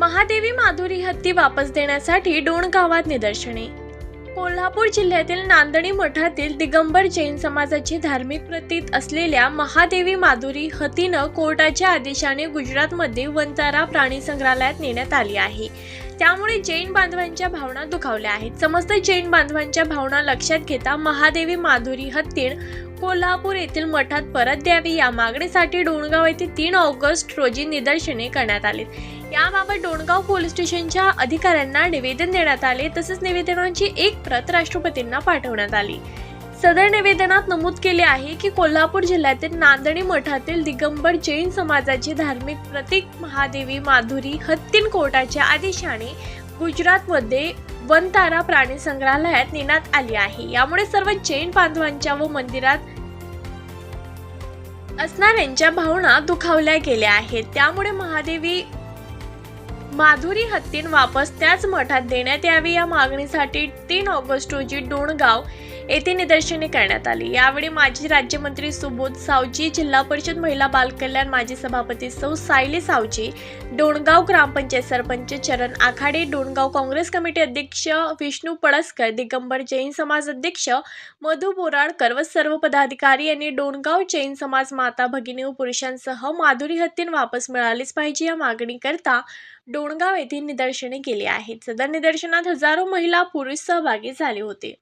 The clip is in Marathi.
महादेवी माधुरी हत्ती वापस देण्यासाठी डोण गावात निदर्शने. कोल्हापूर जिल्ह्यातील नांदणी मठातील दिगंबर जैन समाजाची धार्मिक प्रतीत असलेल्या महादेवी माधुरी हतीनं कोर्टाच्या आदेशाने गुजरातमध्ये वंतारा प्राणी संग्रहालयात नेण्यात आली आहे. त्यामुळे जैन बांधवांच्या भावना दुखावल्या आहेत. समस्त जैन बांधवांच्या भावना लक्षात घेता महादेवी माधुरी हत्तीण कोल्हापूर येथील मठात परत द्यावी या मागणीसाठी डोणगाव येथे तीन ऑगस्ट रोजी निदर्शने करण्यात आली. याबाबत डोणगाव पोलीस स्टेशनच्या अधिकाऱ्यांना निवेदन देण्यात आले. तसेच निवेदनाची एक प्रत राष्ट्रपतींना पाठवण्यात आली. सदर निवेदनात नमूद केले आहे की कोल्हापूर जिल्ह्यातील नांदणी मठातील दिगंबर जैन समाजाची धार्मिक प्रतीक महादेवी माधुरी हत्तीन कोर्टाच्या आदेशाने गुजरातमध्ये वनतारा प्राणी संग्रहालयात नेण्यात आली आहे. यामुळे सर्व जैन बांधवांच्या व मंदिरात असणाऱ्यांच्या भावना दुखावल्या गेल्या आहेत. त्यामुळे महादेवी माधुरी हत्तीन वापस त्याच मठात देण्यात यावी या मागणीसाठी तीन ऑगस्ट रोजी डोणगाव येथे निदर्शने करण्यात आली. यावेळी माजी राज्यमंत्री सुबोध सावजी जिल्हा परिषद महिला बालकल्याण माजी सभापती सौ सायली सावजी डोणगाव ग्रामपंचायत सरपंच चरण आखाडे डोणगाव काँग्रेस कमिटी अध्यक्ष विष्णू पळसकर दिगंबर जैन समाज अध्यक्ष मधु बोराडकर व सर्व पदाधिकारी यांनी डोणगाव जैन समाज माता भगिनी व पुरुषांसह माधुरी हत्तीन वापस मिळालीच पाहिजे या मागणीकरता डोणगाव येथे निदर्शने केली आहेत. सदर निदर्शनात हजारो महिला पुरुष सहभागी झाले होते.